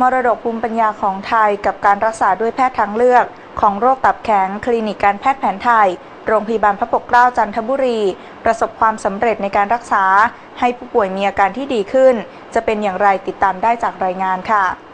มรดกภูมิปัญญาของไทยกับการรักษาด้วยแพทย์ทางเลือก ของโรคตับแข็งคลินิกการแพทย์แผนไทย โรงพยาบาลพระปกเกล้าจันทบุรี ประสบความสำเร็จในการรักษา ให้ผู้ป่วยมีอาการที่ดีขึ้น จะเป็นอย่างไรติดตามได้จากรายงานค่ะ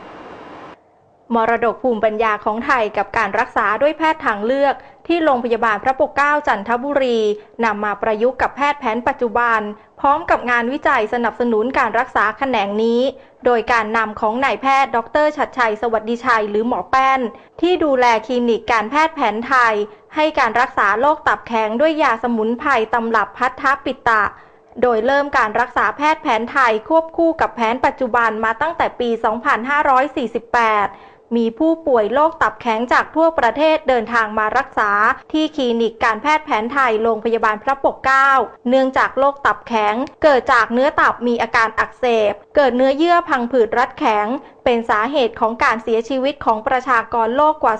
มรดกภูมิปัญญาของไทยกับการรักษาด้วยแพทย์ทางเลือก ที่โรงพยาบาลพระปกเกล้าจันทบุรีนำมาประยุกต์กับแพทย์แผนปัจจุบัน พร้อมกับงานวิจัยสนับสนุนการรักษาแขนงนี้ โดยการนำของนายแพทย์ ดรชัดชัย สวัสดิชัย หรือหมอแป้น ที่ดูแลคลินิกการแพทย์แผนไทย ให้การรักษาโรคตับแข็งด้วยยาสมุนไพรตำรับพัทธปิตะโดยเริ่มการรักษาแพทย์แผนไทยควบคู่กับแผนปัจจุบันมาตั้งแต่ปี 2548 มีผู้ป่วยโรคตับแข็งจากทั่วประเทศเดินทางมารักษา ที่คลินิกการแพทย์แผนไทยโรงพยาบาลพระปกเกล้าเนื่องจากโรคตับแข็ง เกิดจากเนื้อตับมีอาการอักเสบ เกิดเนื้อเยื่อพังผืดรัดแข็ง เป็นสาเหตุของการเสียชีวิตของประชากรโลกกว่า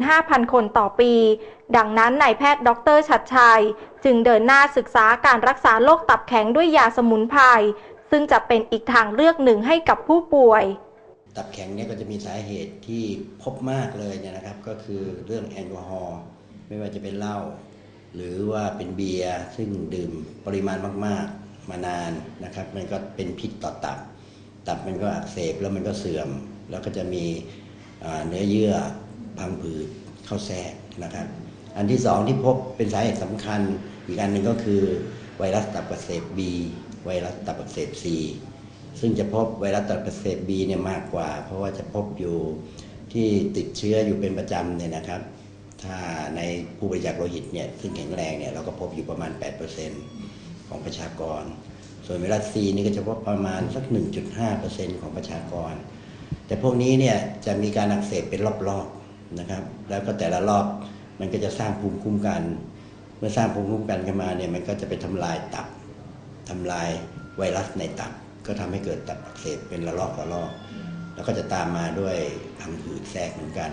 25,000 คนต่อปี ดังนั้นนายแพทย์ดรชัดชัย จึงเดินหน้าศึกษาการรักษาโรคตับแข็งด้วยยาสมุนไพรซึ่งจะเป็นอีกทางเลือกหนึ่งให้กับผู้ป่วย ตับแข็งเนี่ยก็จะมีสาเหตุที่พบมากเลยเนี่ยนะครับ ก็คือเรื่องแอลกอฮอล์ไม่ว่าจะเป็นเหล้าหรือว่าเป็นเบียร์ซึ่งดื่มปริมาณมาก ๆ มานานนะครับ มันก็เป็นพิษต่อตับ ตับมันก็อักเสบแล้วมันก็เสื่อม แล้วก็จะมีเนื้อเยื่อพังผืดเข้าแทรกนะครับ อันที่สองที่พบเป็นสาเหตุสำคัญ อีกอันหนึ่งก็คือไวรัสตับอักเสบ B ไวรัสตับอักเสบ C ซึ่งจะพบไวรัสตับอักเสบ B เนี่ยมากกว่า เพราะว่าจะพบอยู่ที่ติดเชื้ออยู่เป็นประจำเนี่ยนะครับ ถ้าในผู้บริจาคโลหิตเนี่ยซึ่งแข็งแรงเนี่ยเราก็พบอยู่ประมาณ 8%ของประชากร ส่วนไวรัส C นี่ก็จะพบประมาณสัก 1.5%ของประชากร แต่พวกนี้เนี่ยจะมีการอักเสบเป็นรอบๆนะครับ แล้วก็แต่ละรอบมันก็จะสร้างภูมิคุ้มกัน เมื่อสร้างภูมิคุ้มกันขึ้นมาเนี่ยมันก็จะไปทำลายตับทำลายไวรัสในตับ ก็ทำให้เกิดตับอักเสบเป็นระลอกระลอก แล้วก็จะตามมาด้วยพังผืดแทรกเหมือนกัน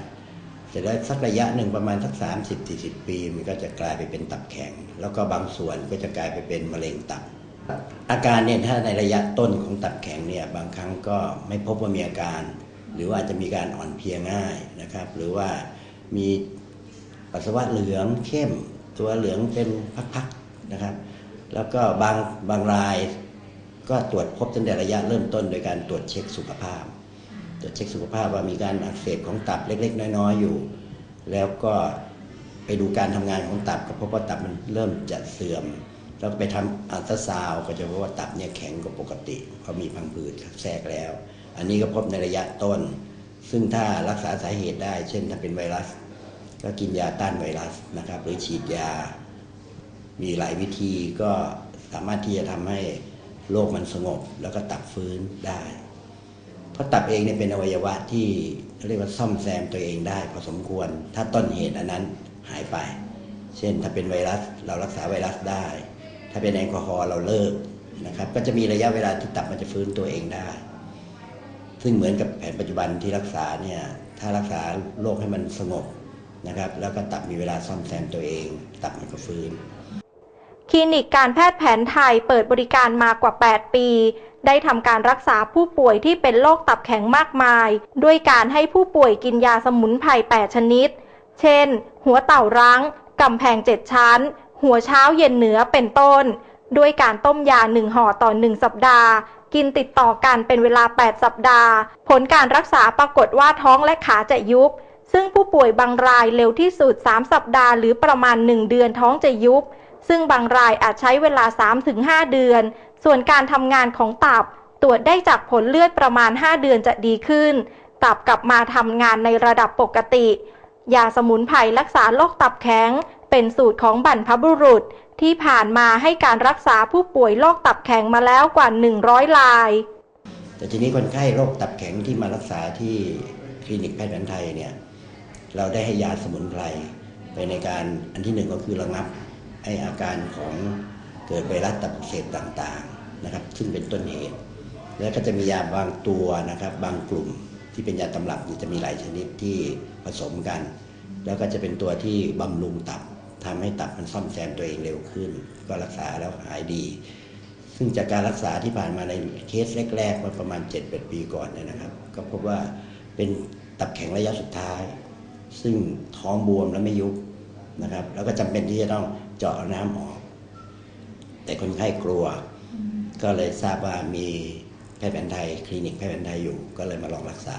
เสร็จแล้วสักระยะหนึ่งประมาณสัก 30-40 ปี มันก็จะกลายไปเป็นตับแข็ง แล้วก็บางส่วนก็จะกลายไปเป็นมะเร็งตับ อาการเนี่ยถ้าในระยะต้นของตับแข็งเนี่ยบางครั้งก็ไม่พบว่ามีอาการ หรือว่าจะมีการอ่อนเพลียง่ายนะครับ หรือว่ามีปัสสาวะเหลืองเข้ม ตัวเหลืองเป็นพักๆนะครับ แล้วก็บางบางราย ก็ตรวจพบตั้งแต่ระยะเริ่มต้นโดยการตรวจเช็คสุขภาพ ตรวจเช็คสุขภาพว่ามีการอักเสบของตับเล็ก ๆ น้อยๆอยู่ แล้วก็ไปดูการทำงานของตับก็พบว่าตับมันเริ่มจะเสื่อม แล้วไปทำอัลตราซาวก็จะพบว่าตับเนี่ยแข็งกว่าปกติเพราะมีพังผืดแทรกแล้ว อันนี้ก็พบในระยะต้น ซึ่งถ้ารักษาสาเหตุได้ เช่นถ้าเป็นไวรัส ก็กินยาต้านไวรัสนะครับ หรือฉีดยา มีหลายวิธีก็สามารถที่จะทำให้ โรคมันสงบแล้วก็ตับฟื้นได้ เพราะตับเองเนี่ยเป็นอวัยวะที่เรียกว่าซ่อมแซมตัวเองได้พอสมควร ถ้าต้นเหตุอันนั้นหายไป เช่นถ้าเป็นไวรัสเรารักษาไวรัสได้ ถ้าเป็นแอลกอฮอล์เราเลิกนะครับ ก็จะมีระยะเวลาที่ตับมันจะฟื้นตัวเองได้ ซึ่งเหมือนกับแผนปัจจุบันที่รักษาเนี่ยถ้ารักษาโรคให้มันสงบนะครับ แล้วก็ตับมีเวลาซ่อมแซมตัวเอง ตับมันก็ฟื้น ลินิกการแพทย์แผนไทยเปิดบริการมากว่า 8 ปี ได้ทำการรักษาผู้ป่วยที่เป็นโรคตับแข็งมากมาย ด้วยการให้ผู้ป่วยกินยาสมุนไพร 8 ชนิด เช่น หัวเต่ารั้งกำแพงเจ็ดชั้น หัวเช้าเย็นเหนือเป็นต้น ด้วยการต้มยา 1 ห่อต่อ 1 สัปดาห์ กินติดต่อกันเป็นเวลา 8 สัปดาห์ ผลการรักษาปรากฏว่าท้องและขาจะยุบ ซึ่งผู้ป่วยบางรายเร็วที่สุด 3 สัปดาห์ หรือประมาณ 1 เดือนท้องจะยุบ ซึ่งบางรายอาจใช้เวลา 3-5 เดือน ส่วนการทำงานของตับ ตรวจได้จากผลเลือดประมาณ 5 เดือนจะดีขึ้น ตับกลับมาทำงานในระดับปกติ ยาสมุนไพรรักษาโรคตับแข็ง เป็นสูตรของบรรพบุรุษ ที่ผ่านมาให้การรักษาผู้ป่วยโรคตับแข็งมาแล้วกว่า 100ราย แต่ทีนี้คนไข้โรคตับแข็งที่มารักษาที่คลินิกแพทย์แผนไทยเนี่ยเราได้ให้ยาสมุนไพรไปในการอันที่หนึ่งก็คือระงับ ให้อาการของเกิดไวรัสตับอักเสบต่างๆนะครับ ซึ่งเป็นต้นเหตุ แล้วก็จะมียาบางตัวนะครับ บางกลุ่มที่เป็นยาตำรับจะมีหลายชนิดที่ผสมกัน แล้วก็จะเป็นตัวที่บำรุงตับทำให้ตับมันซ่อมแซมตัวเองเร็วขึ้น ก็รักษาแล้วหายดี ซึ่งจากการรักษาที่ผ่านมาในเคสแรกๆมาประมาณ7-8ปีก่อนเนี่ยนะครับ ก็พบว่าเป็นตับแข็งระยะสุดท้าย ซึ่งท้องบวมและไม่ยุบนะครับ แล้วก็จำเป็นที่จะต้อง เจาะน้ำออก แต่คนไข้กลัว ก็เลยทราบว่ามีแพทย์แผนไทยคลินิกแพทย์แผนไทยอยู่ ก็เลยมาลองรักษา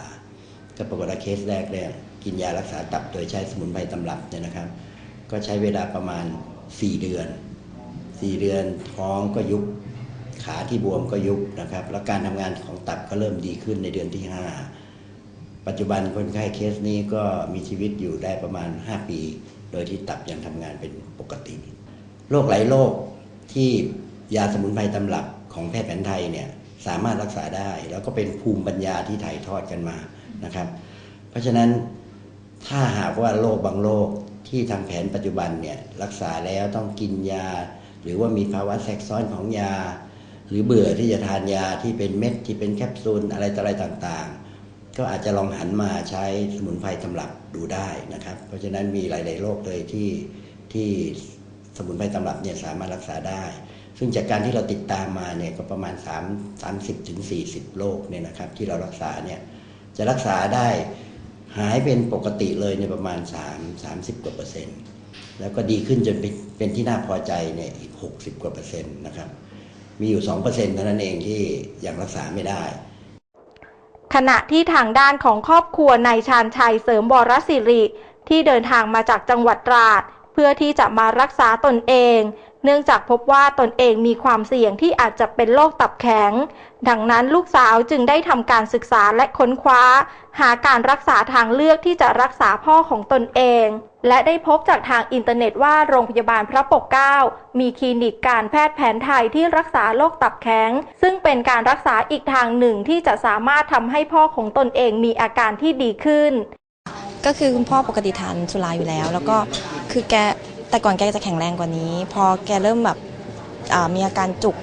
ก็ปรากฏว่าเคสแรกเนี่ยกินยารักษาตับโดยใช้สมุนไพรตำรับเนี่ยนะครับ ก็ใช้เวลาประมาณ 4 เดือน 4 เดือนท้องก็ยุบขาที่บวมก็ยุบนะครับ แล้วการทำงานของตับก็เริ่มดีขึ้นในเดือนที่ 5 ปัจจุบันคนไข้เคสนี้ก็มีชีวิตอยู่ได้ประมาณ 5 ปี โดยที่ตับยังทำงานเป็นปกติ โรคหลายโรคที่ยาสมุนไพรตำรับของแพทย์แผนไทยเนี่ยสามารถรักษาได้ แล้วก็เป็นภูมิปัญญาที่ถ่ายทอดกันมานะครับ เพราะฉะนั้นถ้าหากว่าโรคบางโรคที่ทางแผนปัจจุบันเนี่ยรักษาแล้วต้องกินยา หรือว่ามีภาวะแทรกซ้อนของยา หรือเบื่อที่จะทานยาที่เป็นเม็ดที่เป็นแคปซูลอะไรต่ออะไรต่างๆ ก็อาจจะลองหันมาใช้สมุนไพรตำรับดูได้นะครับ เพราะฉะนั้นมีหลาย ๆโรคเลยที่ที่สมุนไพรตำรับเนี่ยสามารถรักษาได้ ซึ่งจากการที่เราติดตามมาเนี่ยก็ประมาณ 3 30ถึง40 โรคเนี่ยนะครับ ที่เรารักษาเนี่ยจะรักษาได้หายเป็นปกติเลยในประมาณ 3 30กว่าเปอร์เซ็นต์แล้วก็ดีขึ้นจนเป็นเป็นที่น่าพอใจเนี่ยอีก 60 กว่าเปอร์เซ็นต์นะครับ มีอยู่ 2เปอร์เซ็นต์เท่านั้นเองที่ยังรักษาไม่ได้ ขณะที่ทางด้านของครอบครัวนายชาญชัยเสริมวรศิริ ที่เดินทางมาจากจังหวัดตราด เพื่อที่จะมารักษาตนเอง เนื่องจากพบว่าตนเองมีความเสี่ยงที่อาจจะเป็นโรคตับแข็ง ดังนั้นลูกสาวจึงได้ทำการศึกษาและค้นคว้า หาการรักษาทางเลือกที่จะรักษาพ่อของตนเอง และได้พบจากทางอินเทอร์เน็ตว่าโรงพยาบาลพระปกเกล้ามีคลินิกการแพทย์แผนไทยที่รักษาโรคตับแข็ง ซึ่งเป็นการรักษาอีกทางหนึ่งที่จะสามารถทำให้พ่อของตนเองมีอาการที่ดีขึ้น ก็คือคุณพ่อปกติทานสุราอยู่แล้ว แล้วก็คือแก แต่ก่อนแกจะแข็งแรงกว่านี้ พอแกเริ่มแบบมีอาการจุก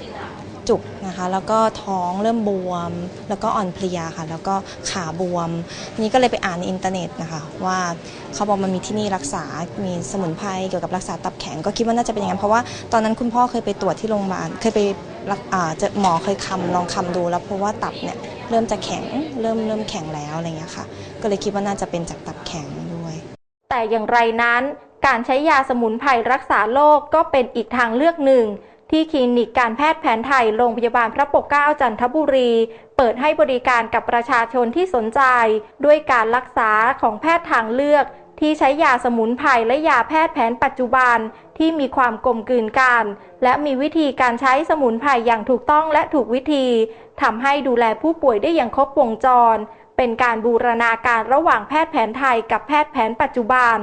จุกนะคะ แล้วก็ท้องเริ่มบวม แล้วก็อ่อนเพลียค่ะ แล้วก็ขาบวม นี่ก็เลยไปอ่านในอินเทอร์เน็ตนะคะ ว่าเขาบอกมันมีที่นี่รักษา มีสมุนไพรเกี่ยวกับรักษาตับแข็ง ก็คิดว่าน่าจะเป็นอย่างนั้น เพราะว่าตอนนั้นคุณพ่อเคยไปตรวจที่โรงพยาบาล เคยไปรักอ่าเจอหมอเคยคำลองคำดูแล้วเพราะว่าตับเนี่ยเริ่มจะแข็ง เริ่มเริ่มแข็งแล้วอะไรเงี้ยค่ะ ก็เลยคิดว่าน่าจะเป็นจากตับแข็งด้วย แต่อย่างไรนั้น การใช้ยาสมุนไพรรักษาโรคก็เป็นอีกทางเลือกหนึ่ง ที่คลินิกการแพทย์แผนไทยโรงพยาบาลพระปกเกล้าจันทบุรี เปิดให้บริการกับประชาชนที่สนใจ ด้วยการรักษาของแพทย์ทางเลือก ที่ใช้ยาสมุนไพรและยาแพทย์แผนปัจจุบันที่มีความกลมกลืนกัน และมีวิธีการใช้สมุนไพรอย่างถูกต้องและถูกวิธีทำให้ดูแลผู้ป่วยได้อย่างครบวงจร เป็นการบูรณาการระหว่างแพทย์แผนไทยกับแพทย์แผนปัจจุบัน